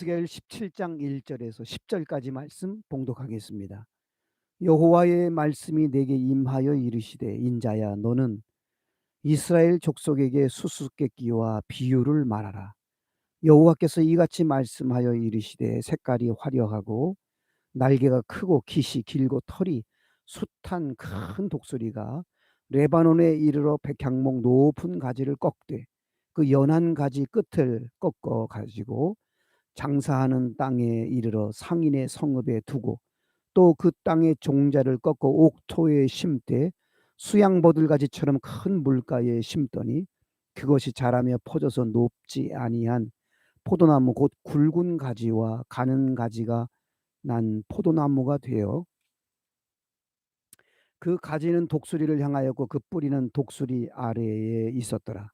에스겔 17장 1절에서 10절까지 말씀 봉독하겠습니다. 여호와의 말씀이 내게 임하여 이르시되 인자야 너는 이스라엘 족속에게 수수께끼와 비유를 말하라. 여호와께서 이같이 말씀하여 이르시되 색깔이 화려하고 날개가 크고 깃이 길고 털이 숱한 큰 독수리가 레바논에 이르러 백향목 높은 가지를 꺾되 그 연한 가지 끝을 꺾어 가지고 장사하는 땅에 이르러 상인의 성읍에 두고 또 그 땅의 종자를 꺾어 옥토에 심되 수양버들가지처럼 큰 물가에 심더니 그것이 자라며 퍼져서 높지 아니한 포도나무 곧 굵은 가지와 가는 가지가 난 포도나무가 되어 그 가지는 독수리를 향하였고 그 뿌리는 독수리 아래에 있었더라.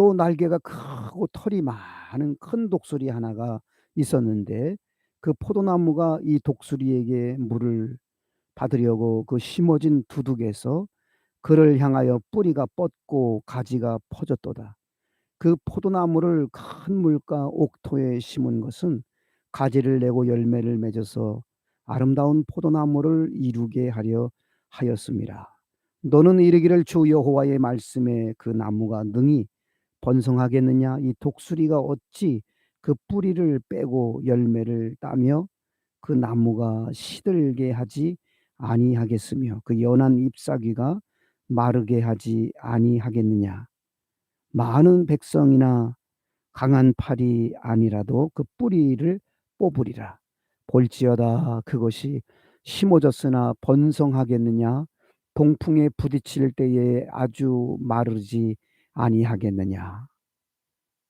또 날개가 크고 털이 많은 큰 독수리 하나가 있었는데 그 포도나무가 이 독수리에게 물을 받으려고 그 심어진 두둑에서 그를 향하여 뿌리가 뻗고 가지가 퍼졌도다. 그 포도나무를 큰 물가 옥토에 심은 것은 가지를 내고 열매를 맺어서 아름다운 포도나무를 이루게 하려 하였습니다. 너는 이르기를 주 여호와의 말씀에 그 나무가 능히 번성하겠느냐? 이 독수리가 어찌 그 뿌리를 빼고 열매를 따며 그 나무가 시들게 하지 아니하겠으며 그 연한 잎사귀가 마르게 하지 아니하겠느냐? 많은 백성이나 강한 팔이 아니라도 그 뿌리를 뽑으리라. 볼지어다 그것이 심어졌으나 번성하겠느냐? 동풍에 부딪힐 때에 아주 마르지 아니하겠느냐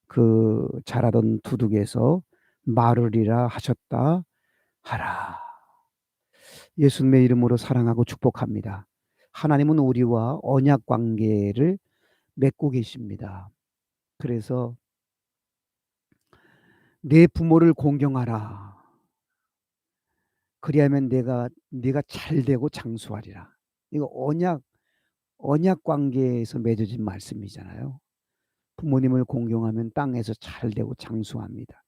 그 자라던 두둑에서 마르리라 하셨다 하라 예수님의 이름으로 사랑하고 축복합니다. 하나님은 우리와 언약 관계를 맺고 계십니다. 그래서 내 부모를 공경하라. 그리하면 내가 네가 잘 되고 장수하리라. 이거 언약 언약 관계에서 맺어진 말씀이잖아요. 부모님을 공경하면 땅에서 잘 되고 장수합니다.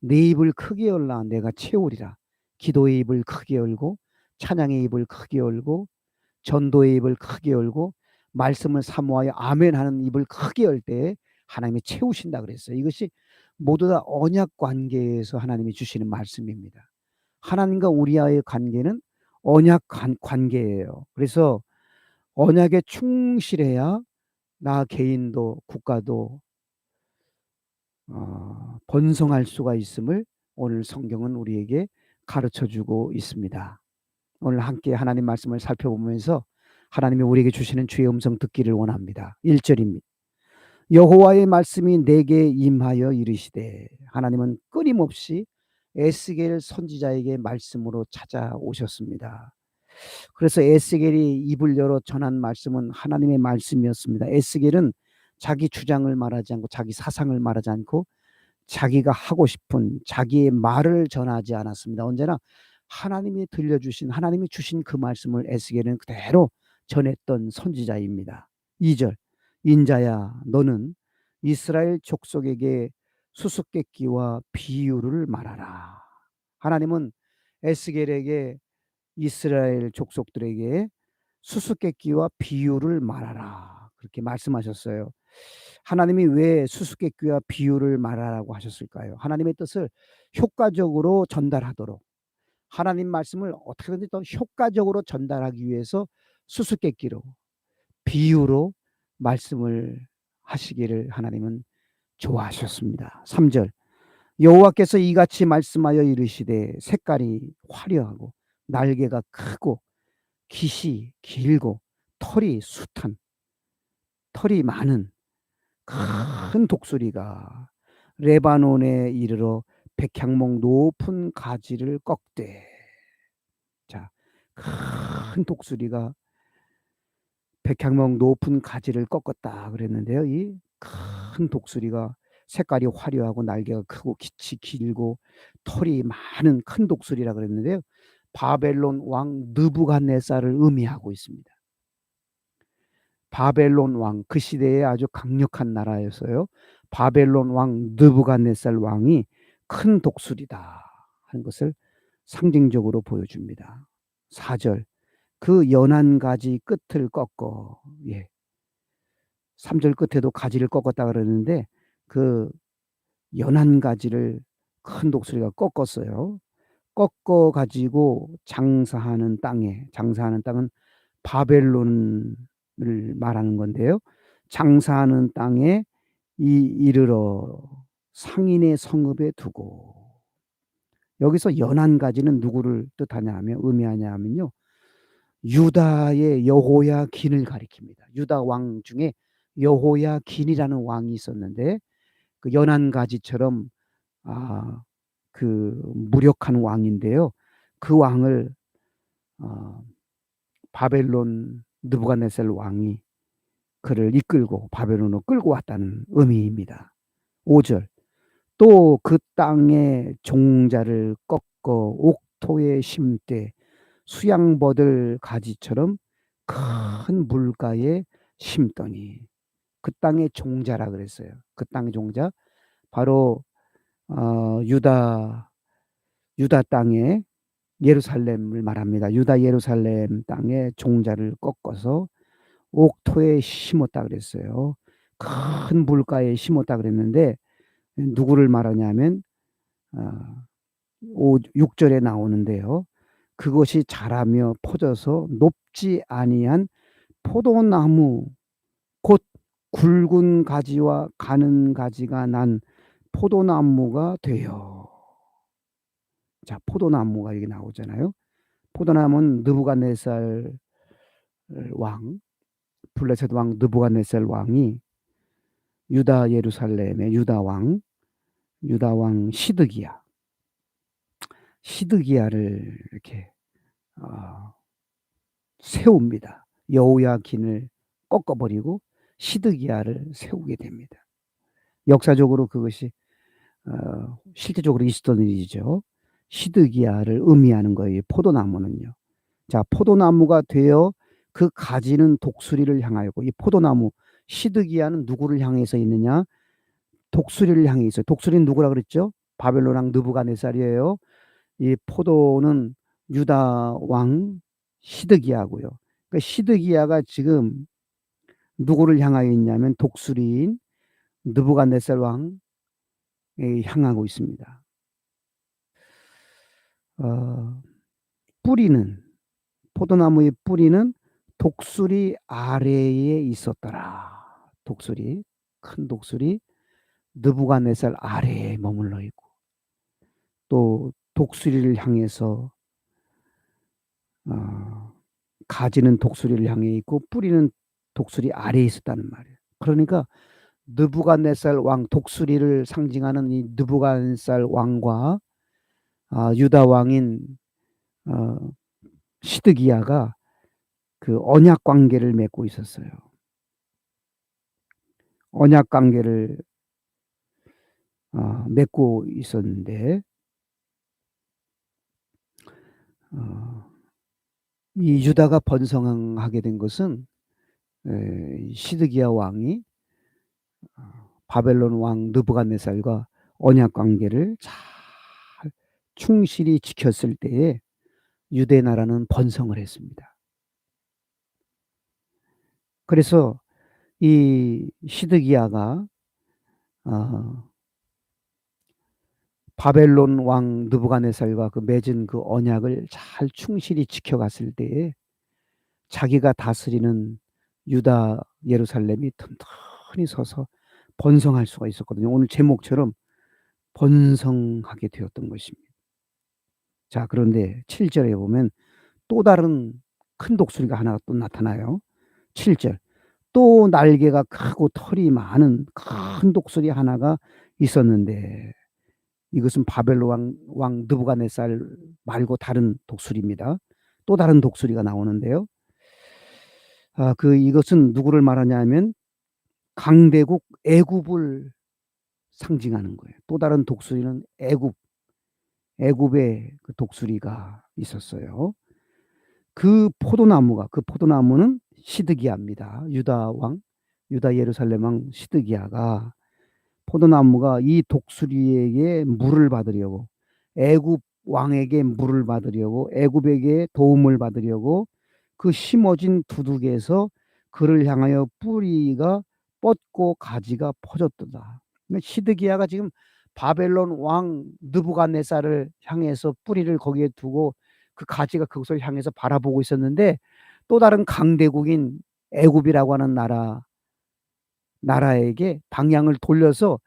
내 입을 크게 열라 내가 채우리라. 기도의 입을 크게 열고 찬양의 입을 크게 열고 전도의 입을 크게 열고 말씀을 사모하여 아멘 하는 입을 크게 열 때 하나님이 채우신다 그랬어요. 이것이 모두 다 언약 관계에서 하나님이 주시는 말씀입니다. 하나님과 우리와의 관계는 언약 관계예요. 그래서 언약에 충실해야 나 개인도 국가도 어, 번성할 수가 있음을 오늘 성경은 우리에게 가르쳐 주고 있습니다. 오늘 함께 하나님 말씀을 살펴보면서 하나님이 우리에게 주시는 주의 음성 듣기를 원합니다. 1절입니다. 여호와의 말씀이 내게 임하여 이르시되 하나님은 끊임없이 에스겔 선지자에게 말씀으로 찾아오셨습니다. 그래서 에스겔이 입을 열어 전한 말씀은 하나님의 말씀이었습니다. 에스겔은 자기 주장을 말하지 않고 자기 사상을 말하지 않고 자기가 하고 싶은 자기의 말을 전하지 않았습니다. 언제나 하나님이 들려주신 하나님이 주신 그 말씀을 에스겔은 그대로 전했던 선지자입니다. 2절 인자야 너는 이스라엘 족속에게 수수께끼와 비유를 말하라. 하나님은 에스겔에게 이스라엘 족속들에게 수수께끼와 비유를 말하라. 그렇게 말씀하셨어요. 하나님이 왜 수수께끼와 비유를 말하라고 하셨을까요? 하나님의 뜻을 효과적으로 전달하도록 하나님 말씀을 어떻게든 더 효과적으로 전달하기 위해서 수수께끼로 비유로 말씀을 하시기를 하나님은 좋아하셨습니다. 3절 여호와께서 이같이 말씀하여 이르시되 색깔이 화려하고 날개가 크고 깃이 길고 털이 숱한 털이 많은 큰 독수리가 레바논에 이르러 백향목 높은 가지를 꺾되 자, 큰 독수리가 백향목 높은 가지를 꺾었다 그랬는데요. 이 큰 독수리가 색깔이 화려하고 날개가 크고 깃이 길고 털이 많은 큰 독수리라 그랬는데요. 바벨론 왕 느부갓네살을 의미하고 있습니다. 바벨론 왕 그 시대에 아주 강력한 나라였어요. 바벨론 왕 느부갓네살 왕이 큰 독수리다 하는 것을 상징적으로 보여줍니다. 4절 그 연한 가지 끝을 꺾어 예. 3절 끝에도 가지를 꺾었다 그러는데 그 연한 가지를 큰 독수리가 꺾었어요. 꺾어 가지고 장사하는 땅에 장사하는 땅은 바벨론을 말하는 건데요. 장사하는 땅에 이 이르러 상인의 성읍에 두고 여기서 연한 가지는 누구를 뜻하냐 하면 의미하냐 하면요. 유다의 여호야 긴을 가리킵니다. 유다 왕 중에 여호야 긴이라는 왕이 있었는데 그 연한 가지처럼 아, 그 무력한 왕인데요. 그 왕을 어, 바벨론 느부갓네살 왕이 그를 이끌고 바벨론으로 끌고 왔다는 의미입니다. 5절 또 그 땅의 종자를 꺾어 옥토에 심되 수양버들 가지처럼 큰 물가에 심더니 그 땅의 종자라 그랬어요. 그 땅의 종자 바로 어, 유다 유다 땅에 예루살렘을 말합니다. 유다 예루살렘 땅에 종자를 꺾어서 옥토에 심었다 그랬어요. 큰 물가에 심었다 그랬는데 누구를 말하냐면 어, 6절에 나오는데요. 그것이 자라며 퍼져서 높지 아니한 포도나무 곧 굵은 가지와 가는 가지가 난 포도나무가 되어 자 포도나무가 여기 나오잖아요. 포도나무는 느부갓네살 왕 블레셋 왕 느부갓네살 왕이 유다 예루살렘의 유다 왕 유다 왕 시드기야 시드기야를 이렇게 어, 세웁니다. 여호야긴을 꺾어버리고 시드기야를 세우게 됩니다. 역사적으로 그것이 어, 실제적으로 있었던 일이죠. 시드기야를 의미하는 거예요. 포도나무는요. 자, 포도나무가 되어 그 가지는 독수리를 향하였고 이 포도나무 시드기야는 누구를 향해서 있느냐? 독수리를 향해 있어요. 독수리는 누구라 그랬죠? 바벨론 왕 느부갓네살이에요. 이 포도는 유다 왕 시드기야고요. 그러니까 시드기야가 지금 누구를 향하여 있냐면 독수리인 느부갓네살 왕에 향하고 있습니다. 어, 뿌리는 포도나무의 뿌리는 독수리 아래에 있었더라. 독수리 큰 독수리 느부갓네살 아래에 머물러 있고 또 독수리를 향해서 어, 가지는 독수리를 향해 있고 뿌리는 독수리 아래에 있었다는 말이에요. 그러니까 느부갓네살 왕 독수리를 상징하는 이 느부갓네살 왕과 아, 유다 왕인 어, 시드기야가 그 언약 관계를 맺고 있었어요. 언약 관계를 어, 맺고 있었는데 어, 이 유다가 번성하게 된 것은 에, 시드기야 왕이 어, 바벨론 왕 느부갓네살과 언약 관계를 잘 충실히 지켰을 때에 유대 나라는 번성을 했습니다. 그래서 이 시드기야가 어, 바벨론 왕 느부갓네살과 그 맺은 그 언약을 잘 충실히 지켜갔을 때에 자기가 다스리는 유다 예루살렘이 튼튼 히 서서 번성할 수가 있었거든요. 오늘 제목처럼 번성하게 되었던 것입니다. 자, 그런데 7절에 보면 또 다른 큰 독수리가 하나가 또 나타나요. 7절. 또 날개가 크고 털이 많은 큰 독수리 하나가 있었는데 이것은 바벨로 왕, 왕 느부갓네살 말고 다른 독수리입니다. 또 다른 독수리가 나오는데요. 아, 그 이것은 누구를 말하냐면 강대국 애굽을 상징하는 거예요. 또 다른 독수리는 애굽, 애굽의 그 독수리가 있었어요. 그 포도나무가 그 포도나무는 시드기야입니다. 유다 왕, 유다 예루살렘 왕 시드기야가 포도나무가 이 독수리에게 물을 받으려고 애굽 왕에게 물을 받으려고 애굽에게 도움을 받으려고 그 심어진 두둑에서 그를 향하여 뿌리가 뻗고 가지가 퍼졌도다. 시드기야가 지금 바벨론 왕 느부갓네살을 향해서 뿌리를 거기에 두고 그 가지가 그곳을 향해서 바라보고 있었는데 또 다른 강대국인 애굽이라고 하는 나라 나라에게 방향을 돌려서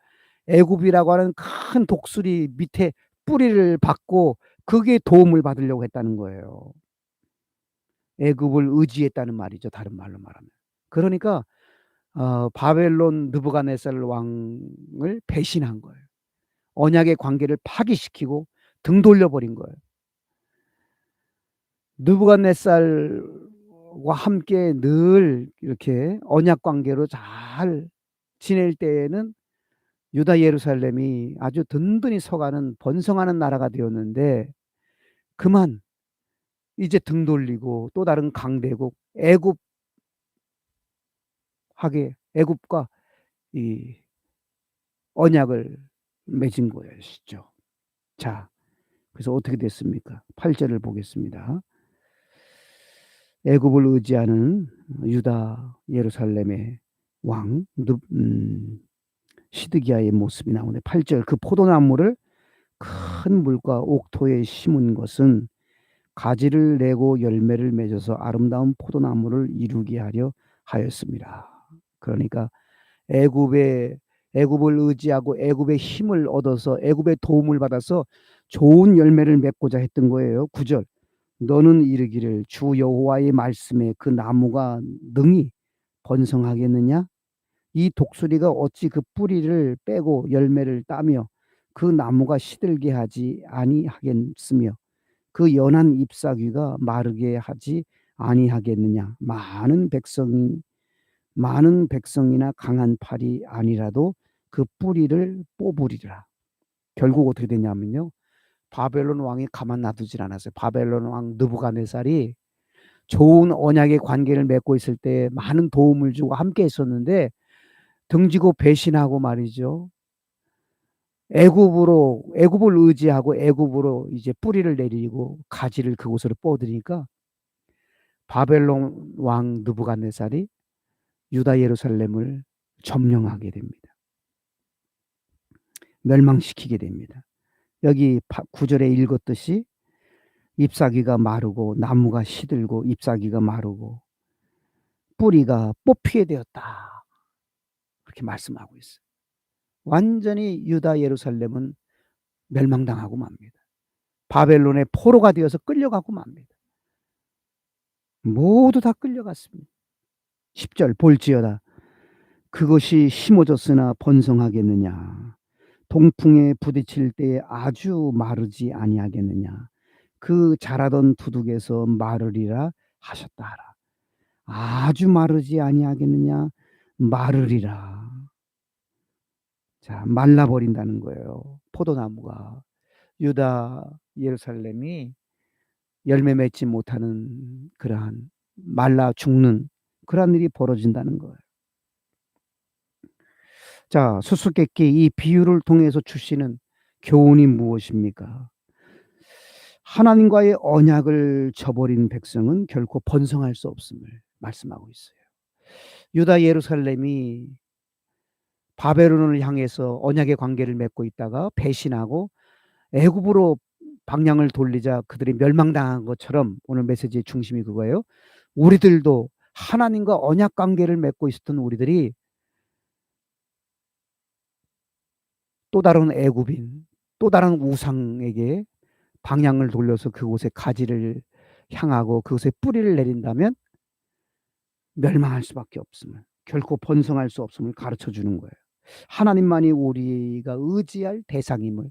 애굽이라고 하는 큰 독수리 밑에 뿌리를 받고 그게 도움을 받으려고 했다는 거예요. 애굽을 의지했다는 말이죠. 다른 말로 말하면. 그러니까 어, 바벨론 느부갓네살 왕을 배신한 거예요. 언약의 관계를 파기시키고 등 돌려버린 거예요. 느부갓네살과 함께 늘 이렇게 언약 관계로 잘 지낼 때에는 유다 예루살렘이 아주 든든히 서가는 번성하는 나라가 되었는데 그만 이제 등 돌리고 또 다른 강대국 애굽 하게 애굽과 이 언약을 맺은 것이죠. 자, 그래서 어떻게 됐습니까? 8절을 보겠습니다. 애굽을 의지하는 유다 예루살렘의 왕 음, 시드기야의 모습이 나오네. 8절 그 포도나무를 큰 물과 옥토에 심은 것은 가지를 내고 열매를 맺어서 아름다운 포도나무를 이루게 하려 하였습니다. 그러니까 애굽의 애굽을 의지하고 애굽의 힘을 얻어서 애굽의 도움을 받아서 좋은 열매를 맺고자 했던 거예요. 9절. 너는 이르기를 주 여호와의 말씀에 그 나무가 능히 번성하겠느냐? 이 독수리가 어찌 그 뿌리를 빼고 열매를 따며 그 나무가 시들게 하지 아니하겠으며 그 연한 잎사귀가 마르게 하지 아니하겠느냐? 많은 백성이 많은 백성이나 강한 팔이 아니라도 그 뿌리를 뽑으리라. 결국 어떻게 되냐면요. 바벨론 왕이 가만 놔두질 않았어요. 바벨론 왕 느부갓네살이 좋은 언약의 관계를 맺고 있을 때 많은 도움을 주고 함께 했었는데 등지고 배신하고 말이죠. 애굽으로 애굽을 의지하고 애굽으로 이제 뿌리를 내리고 가지를 그곳으로 뻗으니까 바벨론 왕 느부갓네살이 유다 예루살렘을 점령하게 됩니다. 멸망시키게 됩니다. 여기 구절에 읽었듯이 잎사귀가 마르고 나무가 시들고 잎사귀가 마르고 뿌리가 뽑히게 되었다. 그렇게 말씀하고 있어요. 완전히 유다 예루살렘은 멸망당하고 맙니다. 바벨론의 포로가 되어서 끌려가고 맙니다. 모두 다 끌려갔습니다. 10절 볼지어다. 그것이 심어졌으나 번성하겠느냐. 동풍에 부딪힐 때에 아주 마르지 아니하겠느냐. 그 자라던 두둑에서 마르리라 하셨다 하라. 아주 마르지 아니하겠느냐. 마르리라. 자, 말라버린다는 거예요. 포도나무가. 유다 예루살렘이 열매 맺지 못하는 그러한 말라 죽는 그러한 일이 벌어진다는 거예요. 자, 수수께끼 이 비유를 통해서 주시는 교훈이 무엇입니까? 하나님과의 언약을 저버린 백성은 결코 번성할 수 없음을 말씀하고 있어요. 유다 예루살렘이 바벨론을 향해서 언약의 관계를 맺고 있다가 배신하고 애굽으로 방향을 돌리자 그들이 멸망당한 것처럼 오늘 메시지의 중심이 그거예요. 우리들도 하나님과 언약 관계를 맺고 있었던 우리들이 또 다른 애굽인 또 다른 우상에게 방향을 돌려서 그곳에 가지를 향하고 그곳에 뿌리를 내린다면 멸망할 수밖에 없음을 결코 번성할 수 없음을 가르쳐 주는 거예요. 하나님만이 우리가 의지할 대상임을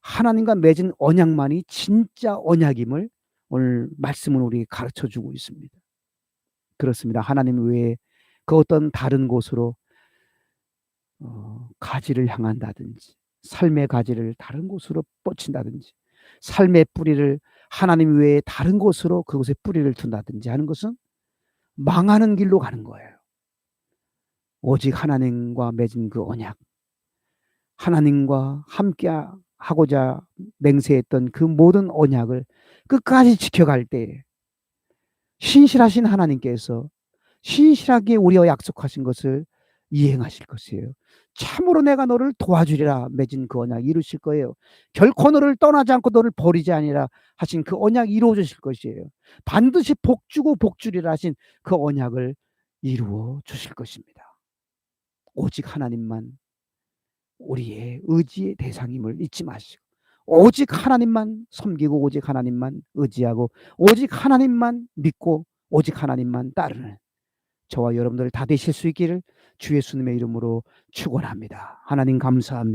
하나님과 맺은 언약만이 진짜 언약임을 오늘 말씀은 우리 가르쳐 주고 있습니다. 그렇습니다. 하나님 외에 그 어떤 다른 곳으로 어, 가지를 향한다든지 삶의 가지를 다른 곳으로 뻗친다든지 삶의 뿌리를 하나님 외에 다른 곳으로 그곳에 뿌리를 둔다든지 하는 것은 망하는 길로 가는 거예요. 오직 하나님과 맺은 그 언약, 하나님과 함께 하고자 맹세했던 그 모든 언약을 끝까지 지켜갈 때 신실하신 하나님께서 신실하게 우리와 약속하신 것을 이행하실 것이에요. 참으로 내가 너를 도와주리라 맺은 그 언약 이루실 거예요. 결코 너를 떠나지 않고 너를 버리지 아니라 하신 그 언약 이루어 주실 것이에요. 반드시 복 주고 복 주리라 하신 그 언약을 이루어 주실 것입니다. 오직 하나님만 우리의 의지의 대상임을 잊지 마시고 오직 하나님만 섬기고 오직 하나님만 의지하고 오직 하나님만 믿고 오직 하나님만 따르는 저와 여러분들 다 되실 수 있기를 주 예수님의 이름으로 축원합니다. 하나님 감사합니다.